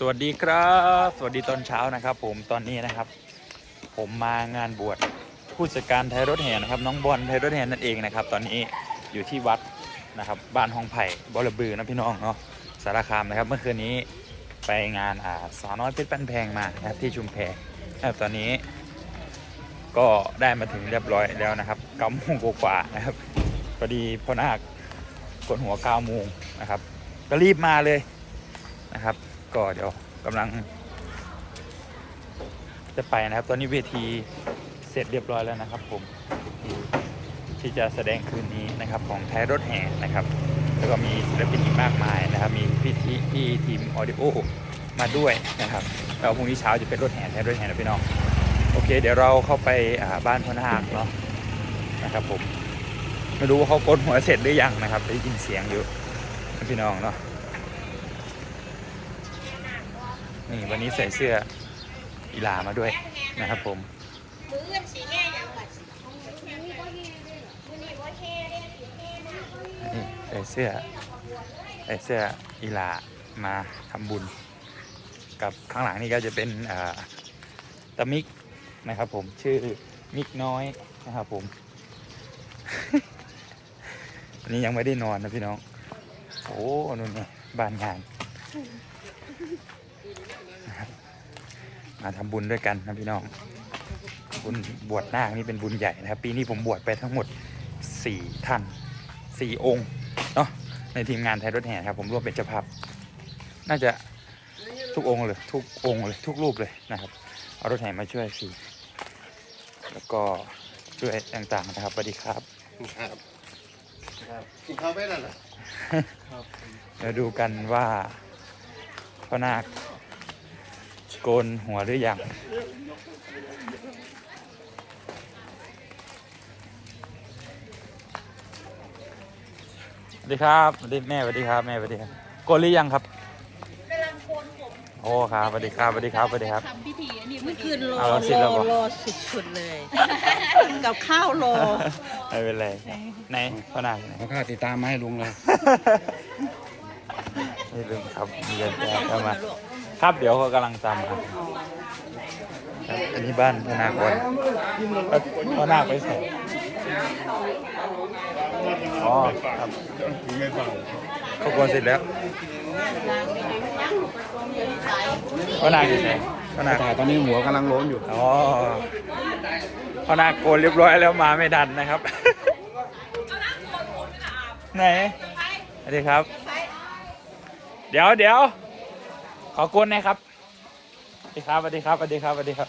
สวัสดีครับ สวัสดีตอนเช้านะครับ ผมตอนนี้นะครับ ผมมางานบวชผู้จัดการไทยรถแห่นะครับ น้องบอลไทยรถแห่นั่นเองนะครับ ตอนนี้อยู่ที่วัดนะครับบ้านห้องไผ่บอระบือนะพี่น้องเนาะสารคามนะครับ เมื่อคืนนี้ไปงานอ่าสาวน้อยเพชรปั้นแพงมานะครับที่ชุมแพนะครับตอนนี้ ก็ได้มาถึงเรียบร้อยแล้วนะครับเก้าโมงกว่าๆนะครับพอดีพ่อนาคกดหัวเก้าโมงนะครับ ก็รีบมาเลยนะครับ ก็เดี๋ยวกำลัง จะไปนะครับ ตอนนี้เวทีเสร็จเรียบร้อยแล้วนะครับ ผมที่จะแสดงคืนนี้นะครับของไทยรถแห่นะครับ แล้วก็มีศิลปินอีกมากมายนะครับ มีพี่ทีพี่ทีมออดิโอมาด้วยนะครับแล้วพรุ่งนี้เช้าจะเป็นรถแห่ไทยรถแห่นะพี่น้องโอเค เดี๋ยวเราเข้าไปบ้านพนาคเนาะนะครับ ผมไม่รู้ว่าเขากดหัวเสร็จหรือยังนะครับได้ยินเสียงอยู่นะพี่น้องเนาะ นี่วันนี้ใส่เสื้ออีลามาด้วยนะครับผมนี่ใส่เสื้อใส่เสื้ออีลามาทำบุญ กับข้างหลังนี่ก็จะเป็นอ่าตะมิกนะครับผมชื่อมิกน้อยนะครับผมวันนี้ยังไม่ได้นอนนะพี่น้อง โอ้นู่นไงบ้านงาน มาทำบุญด้วยกันนะพี่น้องบุญบวชนาคนี่เป็นบุญใหญ่นะครับ ปีนี้ผมบวชไปทั้งหมดสี่ท่านสี่องค์เนาะในทีมงานไทยรถแห่ครับ ผมร่วมเป็นเจ้าภาพน่าจะทุกองค์เลย ทุกองค์เลย ทุกรูปเลยนะครับ เอารถแห่มาช่วยสี่แล้วก็ช่วยต่างๆนะครับสวัสดีครับครับครับกินข้าวไม่นั่นเหรอเดี๋ยวดูกันว่าพ่อนาค โกนหัวหรือยังสวัสดีครับสวัสดีแม่สวัสดีครับแม่สวัสดีครับโกนหรือยังครับกำลังโคนผมโอ้ครับสวัสดีครับสวัสดีครับสวัสดีครับ ทำพิธีอันนี้เมื่อคืนรอเอาเราสิรเราอบอก รอสุดๆเลย กับข้าวรอ ไม่เป็นไรไหนพ่อนาคอยู่ไหนเอาข้าวติดตามมาให้ลุงเลย ไม่ลืมครับมีเงินแจกเข้ามา ครับเดี๋ยวเขากำลังตามครับครับอันนี้บ้านพนาคอนพนาคไปใส่อ๋อครับเขากวนเสร็จแล้วพนาคอยู่ไหนพนาคถ่ายตอนนี้หัวกำลังโล้นอยู่อ๋อพนาคโกนเรียบร้อยแล้วมาไม่ดันนะครับไหนสวัสดีครับ เดี๋ยวเดี๋ยว ขอกวนหนะครับสวัสดีครับสวัสดีครับสวัสดีครับสวัสดีครับ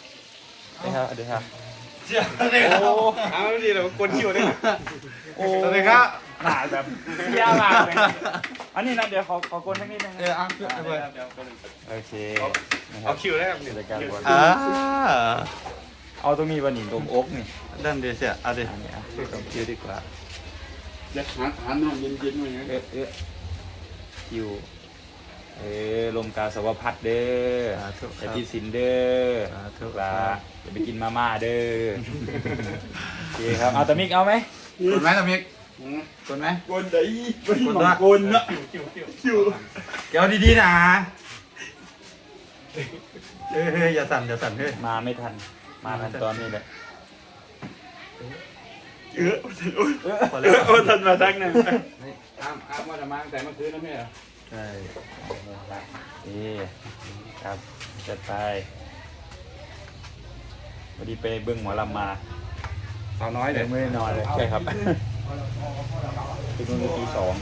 สวัสดีครับสวัสดีครับโอ้เอาไม่ดีเลยกดคิวด้วยโอ้สวัสดีครับหนาแบบเยี่ยมากเลยอันนี้นะเดี๋ยวขอขอกวนสักนิดนึงเออเอาเอาไปโอเคนะครัเอาบคิวได้ครับกิจการบอลอ่าเอาตรงนี้วันนี้ตรงอกนี่ด้านเดียวเสียเอาดิอันนี้อะช่วยกับคิวดีกว่าเดี๋ยวหาฐานนอนเย็นๆมาอย่างเอ๊ะเอ๊ะคิว เออลมกาสวพัดเด้อทุกอย่าพิสินเด้อทุกปลาอย่าไปกินมาม่าเด้อโอเคครับเอาตะมิกเอาไหมกดไหมตะมิกกดไหมกวนไดกดละกวนนะเดี๋ยวดีๆนะเฮ้ยเฮ้ยอย่าสั่นอย่าสั่นเฮ้ย มาไม่ทัน มาทันตอนนี้แหละพอแล้ว โอ้ทันมาทักหนึ่งอ้ามอ้ามว่าจะมาตั้งแต่เมื่อคืนแล้วไม่เหรอ ใช่นี่ครับจัดไปวันนี้ไปเบิ้งหมอลำมาสาวน้อยเดี๋ยัยวงไม่ได้นอนเลยใช่ครับไปนู่นตีสอง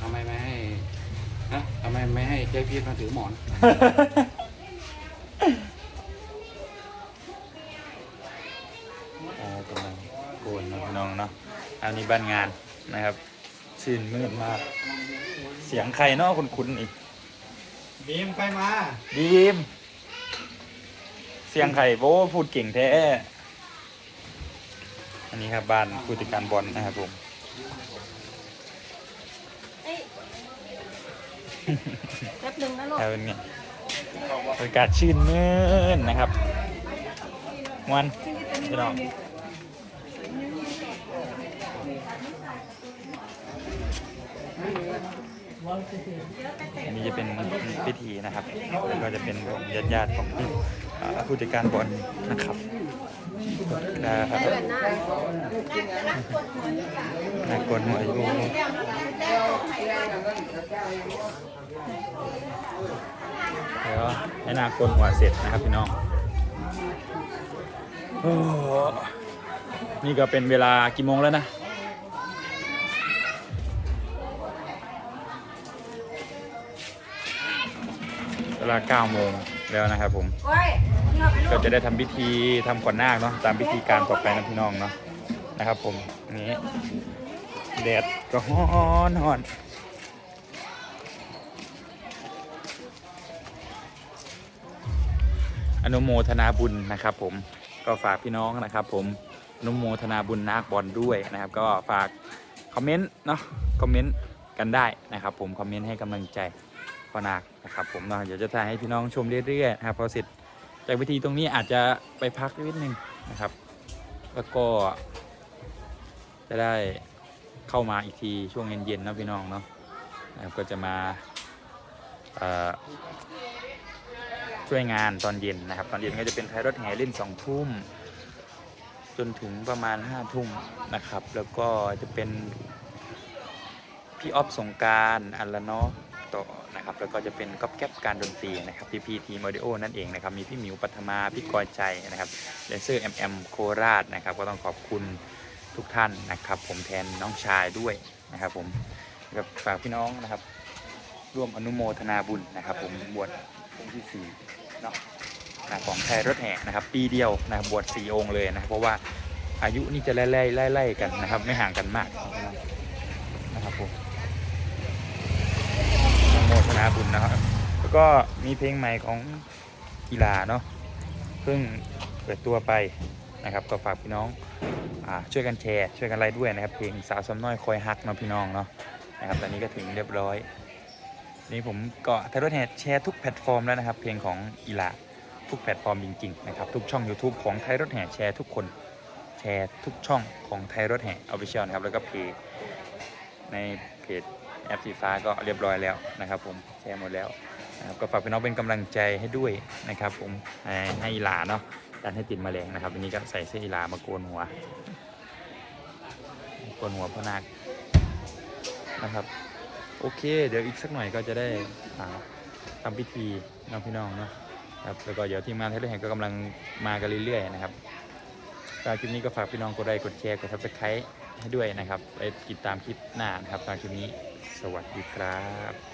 ทำไมไม่ให้ฮะทำไมไม่ให้เจ๊พีทมาถือหมอน อันนี้บ้านงานนะครับชื่นมืดมาก เสียงใครเนาะคุ้นๆอีกบีมไปมาบีม เสียงไข่โบ้พูดเก่งแท้ อันนี้ครับบ้านผู้จัดการบอลนะครับผมแป๊บหนึงนะลูกแต่เป็นไงบรรยากาศชื่นมื่นนะครับมวันพี่น้อง อันนี้จะเป็นพิธีนะครับแล้วก็จะเป็นญาติญาติๆของผู้จัดการบอลนะครับนะครับนากลหัวอยู่เดี๋ยวให้นากลหัวเสร็จนะครับพี่น้องโอ้นี่ก็เป็นเวลากี่โมงแล้วนะ เวลา9โมงแล้วนะครับผม ก็จะได้ทำพิธีทำขวัญนาคเนาะตามพิธีการต่อไปนะพี่น้องเนาะนะครับ ผมนี้แดดก็ฮ้อนฮ้อนอนุโมทนาบุญนะครับผมก็ฝากพี่น้องนะครับ ผมอนุโมทนาบุญนาคบอลด้วยนะครับ ก็ฝากคอมเมนต์เนาะคอมเมนต์กันได้นะครับ ผมคอมเมนต์ให้กำลังใจ พ่อนาคนะครับผมเนาะเดี๋ยวจะถ่ายให้พี่น้องชมเรื่อยๆนะครับพอเสร็จจากวิธีตรงนี้อาจจะไปพักนิดนึงนะครับ แล้วก็ จะได้เข้ามาอีกทีช่วงเย็นๆนะพี่น้องเนาะนะครับก็จะมาช่วยงานตอนเย็นนะครับ ตอนเย็นก็จะเป็นท้ายรถแห่เล่นสองทุ่มจนถึงประมาณห้าทุ่มนะครับ แล้วก็จะเป็นพี่ออฟสงการอัลละเนาะ ต่อนะครับแล้วก็จะเป็นก๊อปแก๊ปการดนตรีนะครับพี่พีทีมอดิโอนั่นเองนะครับมีพี่หมิวปัทมาพี่กอยใจนะครับแดนเซอร์แอมแอมโคราชนะครับก็ต้องขอบคุณทุกท่านนะครับ ผมแทนน้องชายด้วยนะครับผมกับฝากพี่น้องนะครับ ร่วมอนุโมทนาบุญนะครับ ผมบวชองค์ที่สี่เนาะของไทยรถแห่นะครับ ปีเดียวนะครับบวชสี่องค์เลยนะครับเพราะว่าอายุนี่จะไล่ไล่ไล่ไล่กันนะครับ ไม่ห่างกันมากนะครับผม นุโมทนนะครับ แล้วก็มีเพลงใหม่ของกีฬาเนาะเพิ่งเปิดตัวไปนะครับก็ฝากพี่น้องอช่วยกันแชร์ช่วยกันไลค์ด้วยนะครับเพลงสาวสำน้อยคอยฮักเนาะพี่น้องเนาะนะครับตอนนี้ก็ถึงเรียบร้อย นี่ผมก็ไทยรถแห่แชร์ทุกแพลตฟอร์มแล้วนะครับ เพลงของอีลาทุกแพลตฟอร์มจริงๆนะครับทุกช่อง YouTube ของไทยรถแห่แชร์ทุกคนแชร์ทุกช่องของไทยรถแห่ออฟฟิเชียลนะครับแล้วก็เพจในเพจ ปสีฟ้าก็เรียบร้อยแล้วนะครับ ผมแชร์หมดแล้วนะครับก็ฝากพี่น้องเป็นกำลังใจให้ด้วยนะครับ ผมให้อีลาเนาะดันให้ติดแมลงนะครับวันนี้ก็ใส่เสื้ออีลามาโกนหัวโกนหัวพ่อนาคนะครับ โอเค เดี๋ยวอีกสักหน่อยก็จะได้อ่าทำพิธีน้องพี่น้องเนาะครับแล้วก็เดี๋ยวทีมงานไทยแห่งก็กำลังมากันเรื่อยๆนะครับสำหรับคลิปนี้ก็ฝากพี่น้องกดไลค์กดแชร์กดซับสไครต์ให้ด้วยนะครับไปติดตามคลิปหน้านะครับสำหรับคลิปนี้ สวัสดีครับ